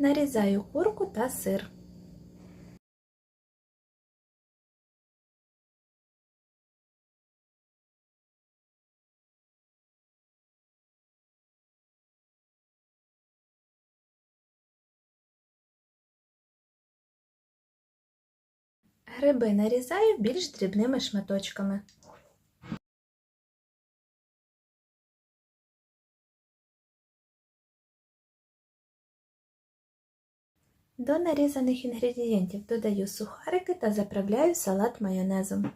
Нарізаю курку та сир. Гриби нарізаю більш дрібними шматочками. До нарізаних інгредієнтів додаю сухарики та заправляю салат майонезом.